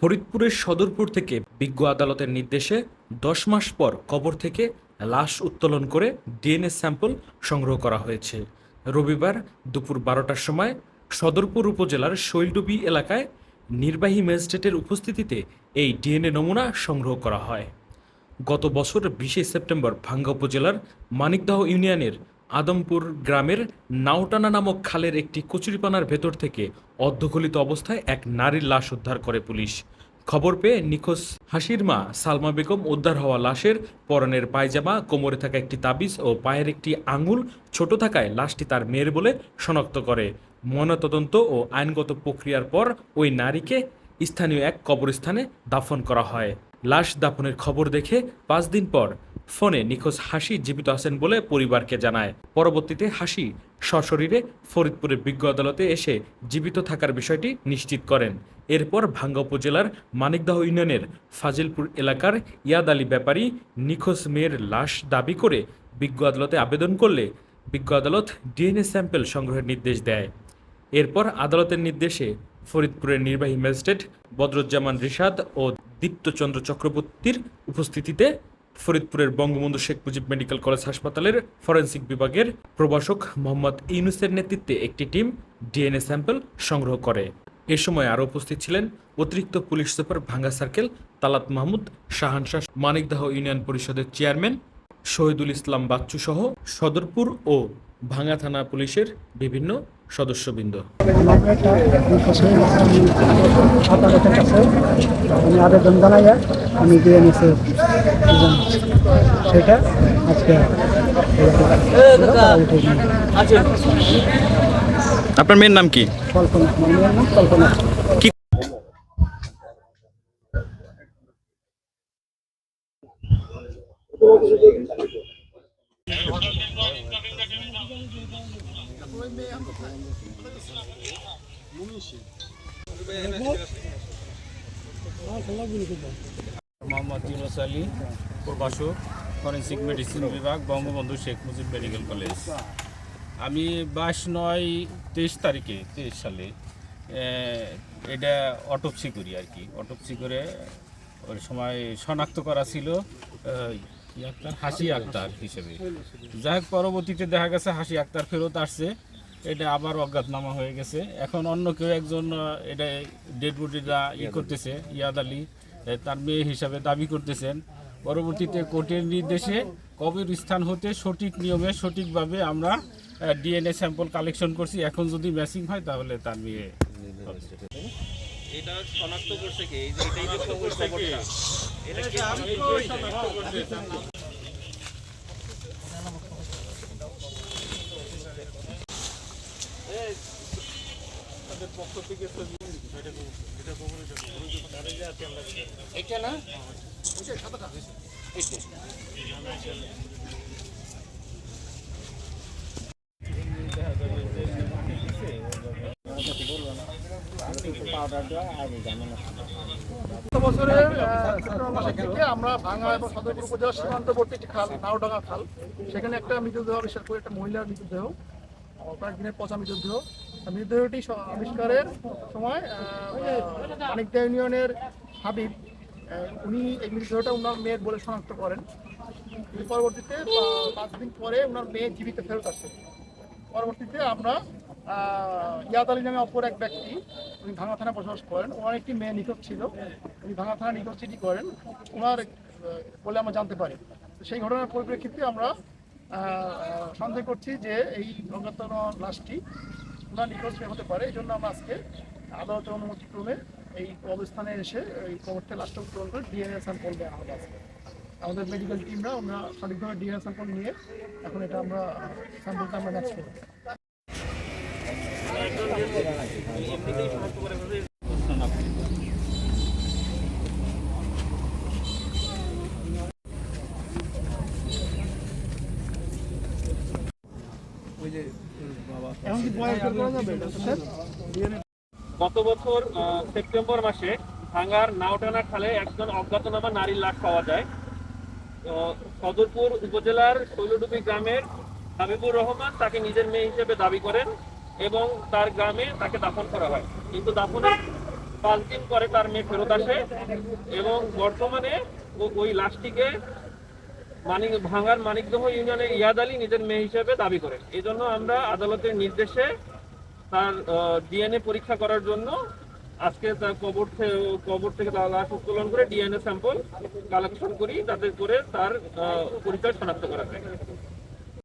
ফরিদপুরের সদরপুর থেকে বিজ্ঞ আদালতের নির্দেশে দশ মাস পর কবর থেকে লাশ উত্তোলন করে ডিএনএ স্যাম্পল সংগ্রহ করা হয়েছে। রবিবার দুপুর বারোটার সময় সদরপুর উপজেলার শৈলডুবি এলাকায় নির্বাহী ম্যাজিস্ট্রেটের উপস্থিতিতে এই ডিএনএ নমুনা সংগ্রহ করা হয়। গত বছর বিশে সেপ্টেম্বর ভাঙ্গা উপজেলার মানিকদহ ইউনিয়নের আদমপুর গ্রামের নাওটানা নামক খালের একটি কচুরিপানার ভেতর থেকে অর্ধগলিত অবস্থায় এক নারীর লাশ উদ্ধার করে পুলিশ। খবর পেয়ে নিখোঁজ হাসির মা সালমা বেগম উদ্ধার হওয়া লাশের পরনের পায়জামা, কোমরে থাকা একটি তাবিজ ও পায়ের একটি আঙুল ছোট থাকায় লাশটি তার মেয়ের বলে শনাক্ত করে। ময়নাতদন্ত ও আইনগত প্রক্রিয়ার পর ওই নারীকে স্থানীয় এক কবরস্থানে দাফন করা হয়। লাশ দাফনের খবর দেখে পাঁচ দিন পর ফোনে নিখোঁজ হাসি জীবিত আছেন বলে পরিবারকে জানায়। পরবর্তীতে হাসি সশরীরে ফরিদপুরের বিজ্ঞ আদালতে এসে জীবিত থাকার বিষয়টি নিশ্চিত করেন। এরপর ভাঙ্গা উপজেলার মানিকদাহ ইউনিয়নের ফাজিলপুর এলাকার ইয়াদ আলী ব্যাপারী নিখোঁজ মেয়ের লাশ দাবি করে বিজ্ঞ আদালতে আবেদন করলে বিজ্ঞ আদালত ডিএনএ স্যাম্পেল সংগ্রহের নির্দেশ দেয়। এরপর আদালতের নির্দেশে ফরিদপুরের নির্বাহী ম্যাজিস্ট্রেট বদরুজ্জামান রিশাদ ও দীপ্তচন্দ্র চক্রবর্তীর উপস্থিতিতে ফরিদপুরের বঙ্গবন্ধু শেখ মুজিব মেডিকেল কলেজ হাসপাতালের ফরেনসিক বিভাগের প্রভাষক মোহাম্মদ ইউনুসের নেতৃত্বে একটি টিম ডিএনএ স্যাম্পল সংগ্রহ করে। এ সময় আরও উপস্থিত ছিলেন অতিরিক্ত police super Bhanga circle Talat Mahmud, Shahanshah Manikdah union পরিষদের চেয়ারম্যান, শহীদুল ইসলাম বাচ্চু সহ সদরপুর ও ভাঙ্গা থানা পুলিশের বিভিন্ন সদস্যবৃন্দ। আমি আবেদন জানাইয়া আমি দিয়ে নিছি সেটা আজকে আপনার মেয়ের নাম কি? কল্পনা আমার মেয়ের নাম কল্পনা মোহাম্মদ ইউনুস আলী, প্রভাষক, ফরেন্সিক মেডিসিন বিভাগ, বঙ্গবন্ধু শেখ মুজিব মেডিকেল কলেজ। আমি বাইশ নয় তেইশ তারিখে, তেইশ সালে এটা অটোপসি করি আর কি। অটোপসি করে ওই সময় শনাক্ত করা ছিল হাসি আক্তার হিসেবে। যাই হোক, পরবর্তীতে দেখা গেছে হাসি আক্তার ফেরত আসছে। এটা আবার অজ্ঞাতনামা হয়ে গেছে। এখন অন্য কেউ একজন এটা ডেড বডিটা ই করতেছে ইয়াদ আলী তার মেয়ে হিসাবে দাবি করতেছেন। পরবর্তীতে কোর্টের নির্দেশে কবির স্থান হতে সঠিক নিয়মে সঠিকভাবে আমরা ডিএনএ স্যাম্পল কালেকশন করছি। এখন যদি ম্যাচিং হয় তাহলে তার মেয়ে এটা শনাক্ত করছে কি? এই যে এটাই যে খবর খবরটা এটা কি? শনাক্ত সেপ্টেম্বর মাসের দিকে আমরা ভাঙ্গা এবং সদরপুর উপজেলার সীমান্তবর্তী একটি খাল নাওডাঙ্গা খাল সেখানে একটা মৃতদেহ আবিষ্কার করে একটা মহিলার মৃতদেহ কয়েকদিনের পচা মৃতদেহ। মৃতদেহটি আবিষ্কারের সময় মানিকদা ইউনিয়নের হাবিব উনি এই মৃতদেহটা ওনার মেয়ের বলে শনাক্ত করেন। পরবর্তীতে পাঁচ দিন পরে ওনার মেয়ে জীবিত ফেরত আসে। পরবর্তীতে আমরা ইয়াদ আলী নামে অপর এক ব্যক্তি, উনি ভাঙা থানা বসবাস করেন। ওনার একটি মেয়ে নিখোঁজ ছিল। উনি ভাঙা থানা নিখোঁজ চিঠি করেন ওনার বলে আমরা জানতে পারি। সেই ঘটনার পরিপ্রেক্ষিতে আমরা সন্দেহ করছি যে এই অজ্ঞাতন লাশটি ওনার নিখোঁজ হতে পারে, এই জন্য আমরা আজকে আদালতের অনুমতি ক্রমে এই অবস্থানে এসে এই কবর থেকে লাশটা উত্তোলন করে ডিএনএ স্যাম্পল দেওয়া হবে আজকে। আমাদের মেডিকেল টিমরা আমরা সঠিকভাবে ডিএনএ স্যাম্পল নিয়ে এখন এটা আমরা স্যাম্পলটা আমরা ম্যাচ করব। এখন কি বয়ান বের করা যাবে গত বছর সেপ্টেম্বর মাসে ভাঙ্গার নাওটানা খালে একজন অজ্ঞাতনামা নারীর লাশ পাওয়া যায়। তো সদরপুর উপজেলার শৈলডুবি গ্রামের হাবিবুর রহমান তাকে নিজের মেয়ে হিসেবে দাবি করেন এবং তার গ্রামে তাকে দাফন করা হয়। কিন্তু দাফনের পাঁচ দিন পরে তার মেয়ে ফেরত আসে এবং বর্তমানে ও- ওই লাশটিকে মানিক ভাঙার মানিকদহ ইউনিয়নের ইয়াদ আলী নিজের মেয়ে হিসেবে দাবি করেন। এই জন্য আমরা আদালতের নির্দেশে তার ডিএনএ পরীক্ষা করার জন্য আজকে তার কবর কবর থেকে তার লাশ উত্তোলন করে ডিএনএ স্যাম্পল কালেকশন করি তাদের করে তার পরিচয় শনাক্ত করা যায়।